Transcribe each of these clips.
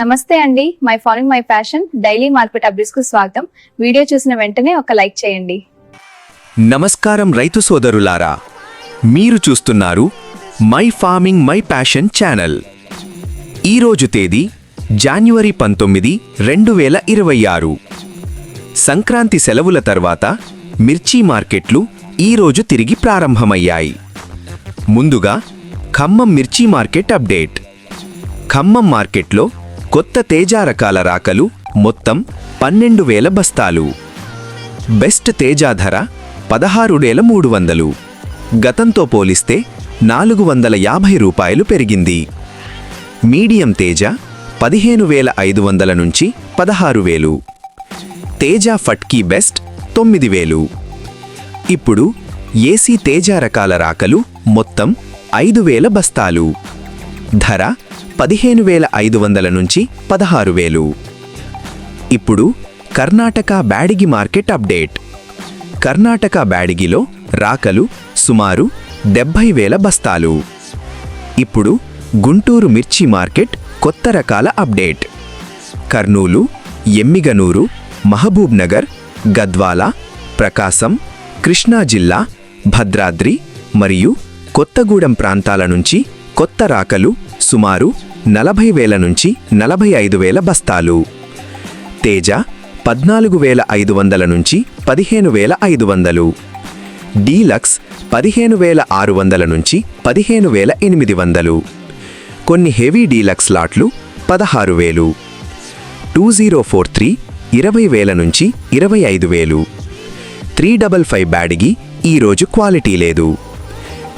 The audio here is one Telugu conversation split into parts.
నమస్తే అండి. My following my fashion. Daily market అప్డేట్స్కు స్వాగతం. వీడియో చూసిన వెంటనే ఒక లైక్ చేయండి. నమస్కారం రైతు సోదరులారా. మీరు చూస్తున్నారు my farming my passion channel. ఈరోజు తేదీ జాన్యువరి పంతొమ్మిది రెండు వేల ఇరవై ఆరు. సంక్రాంతి సెలవుల తర్వాత మిర్చి మార్కెట్లు ఈరోజు తిరిగి ప్రారంభమయ్యాయి. ముందుగా ఖమ్మం మిర్చి మార్కెట్ అప్డేట్. ఖమ్మం మార్కెట్లో కొత్త తేజ రకాల రాకలు మొత్తం పన్నెండు వేల బస్తాలు. బెస్ట్ తేజ ధర పదహారు వేల మూడు వందలు. గతంతో పోలిస్తే నాలుగు వందల యాభై రూపాయలు పెరిగింది. మీడియం తేజ పదిహేను వేల ఐదు వందల నుంచి పదహారు వేలు. తేజ ఫట్కీ బెస్ట్ తొమ్మిది వేలు. ఇప్పుడు ఏసీ తేజ రకాల రాకలు మొత్తం ఐదు వేల బస్తాలు. ధర పదిహేను వేల ఐదు వందల నుంచి పదహారు వేలు. ఇప్పుడు కర్ణాటక బ్యాడిగి మార్కెట్ అప్డేట్. కర్ణాటక బ్యాడిగిలో రాకలు సుమారు డెబ్భై వేల బస్తాలు. ఇప్పుడు గుంటూరు మిర్చి మార్కెట్ కొత్త రకాల అప్డేట్. కర్నూలు ఎమ్మిగనూరు మహబూబ్ నగర్ గద్వాల ప్రకాశం కృష్ణా జిల్లా భద్రాద్రి మరియు కొత్తగూడెం ప్రాంతాల నుంచి కొత్త రాకలు సుమారు నలభై వేల నుంచి నలభై ఐదు వేల బస్తాలు. తేజ పద్నాలుగు వేల ఐదు వందల నుంచి పదిహేను వేల ఐదు వందలు. డీలక్స్ పదిహేను వేల ఆరు వందల నుంచి పదిహేను వేల ఎనిమిది వందలు. కొన్ని హెవీ డీలక్స్ లాట్లు పదహారు వేలు. టూ జీరో ఫోర్ త్రీ ఇరవై వేల నుంచి ఇరవై ఐదు వేలు. త్రీ డబల్ ఫైవ్ బ్యాడిగి ఈరోజు క్వాలిటీ లేదు.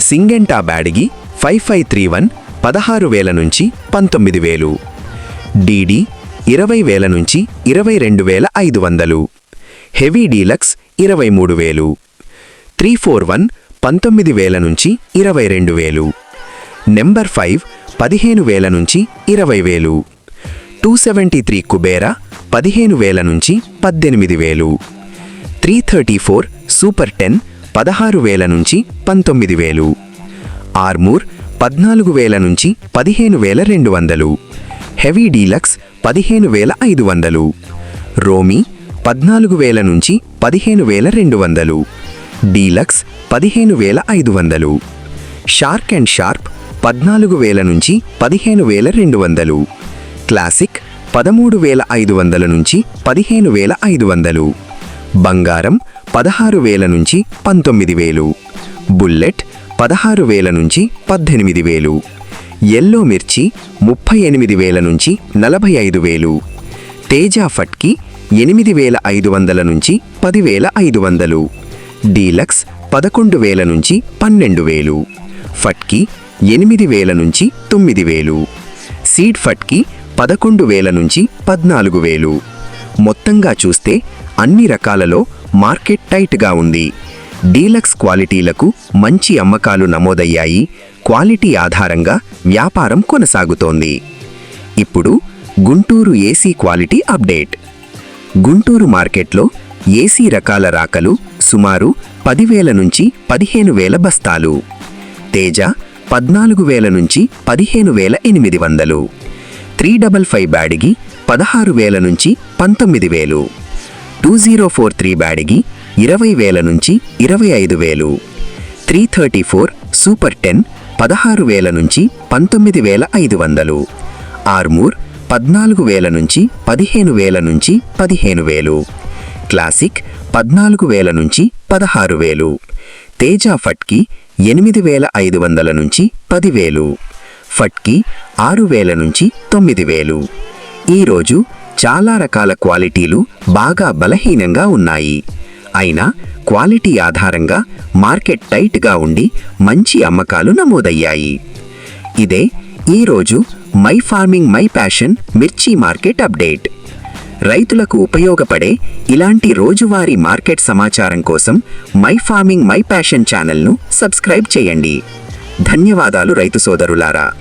Syngenta Byadgi five five three one పదహారు వేల నుంచి పంతొమ్మిది వేలు. డీడీ ఇరవై వేల నుంచి ఇరవై రెండు వేల ఐదు వందలు. హెవీ డీలక్స్ ఇరవై మూడు వేలు. త్రీ ఫోర్ వన్ పంతొమ్మిది వేల నుంచి ఇరవై రెండు వేలు. నెంబర్ ఫైవ్ పదిహేను వేల నుంచి ఇరవై వేలు. టూ సెవెంటీ త్రీ కుబేరా పదిహేను వేల నుంచి పద్దెనిమిది వేలు. Three thirty four super ten పదహారు వేల నుంచి పంతొమ్మిది వేలు. ఆర్మూర్ పద్నాలుగు వేల నుంచి పదిహేను వేల రెండు వందలు. హెవీ డీలక్స్ పదిహేను వేల ఐదు వందలు. రోమీ పద్నాలుగు వేల నుంచి పదిహేను వేల రెండు వందలు. డీలక్స్ పదిహేను వేల ఐదు వందలు. షార్క్ అండ్ షార్ప్ పద్నాలుగు వేల నుంచి పదిహేను వేల రెండు వందలు. క్లాసిక్ పదమూడు వేల ఐదు వందల నుంచి పదిహేను వేల ఐదు వందలు. బంగారం పదహారు వేల నుంచి పంతొమ్మిది వేలు. బుల్లెట్ పదహారు వేల నుంచి పద్దెనిమిది వేలు. ఎల్లో మిర్చి ముప్పై ఎనిమిది వేల నుంచి నలభై ఐదు వేలు. తేజా ఫట్కి ఎనిమిది వేల ఐదు వందల నుంచి పదివేల ఐదు వందలు. డీలక్స్ పదకొండు వేల నుంచి పన్నెండు వేలు. ఫట్కి ఎనిమిది వేల నుంచి తొమ్మిది వేలు. సీడ్ ఫట్కి పదకొండు వేల నుంచి పద్నాలుగు వేలు. మొత్తంగా చూస్తే అన్ని రకాలలో మార్కెట్ టైట్గా ఉంది. డీలక్స్ క్వాలిటీలకు మంచి అమ్మకాలు నమోదయ్యాయి. క్వాలిటీ ఆధారంగా వ్యాపారం కొనసాగుతోంది. ఇప్పుడు Guntur AC quality update. Guntur మార్కెట్లో ఏసీ రకాల రాకలు సుమారు పదివేల నుంచి పదిహేను వేల బస్తాలు. తేజ పద్నాలుగు వేల నుంచి పదిహేను వేల ఎనిమిది వందలు. త్రీ డబల్ ఫైవ్ బ్యాడిగి పదహారు వేల నుంచి పంతొమ్మిది వేలు. Two zero four three Byadgi ఇరవై వేల నుంచి ఇరవై ఐదు వేలు. Three thirty four super ten పదహారు వేల నుంచి పంతొమ్మిది వేల ఐదు వందలు. ఆర్మూర్ పద్నాలుగు వేల నుంచి పదిహేను వేల నుంచి పదిహేను వేలు. క్లాసిక్ పద్నాలుగు వేల నుంచి పదహారు వేలు. తేజ ఫట్కి ఎనిమిది వేల ఐదు వందల నుంచి పదివేలు ఫట్కి ఆరు వేల నుంచి తొమ్మిది వేలు. ఈరోజు చాలా రకాల క్వాలిటీలు బాగా బలహీనంగా ఉన్నాయి. అయినా క్వాలిటీ ఆధారంగా మార్కెట్ టైట్గా ఉండి మంచి అమ్మకాలు నమోదయ్యాయి. ఇదే ఈరోజు మై ఫార్మింగ్ మై ప్యాషన్ మిర్చి మార్కెట్ అప్డేట్. రైతులకు ఉపయోగపడే ఇలాంటి రోజువారీ మార్కెట్ సమాచారం కోసం మై ఫార్మింగ్ మై ప్యాషన్ ఛానల్ను సబ్స్క్రైబ్ చేయండి. ధన్యవాదాలు రైతు సోదరులారా.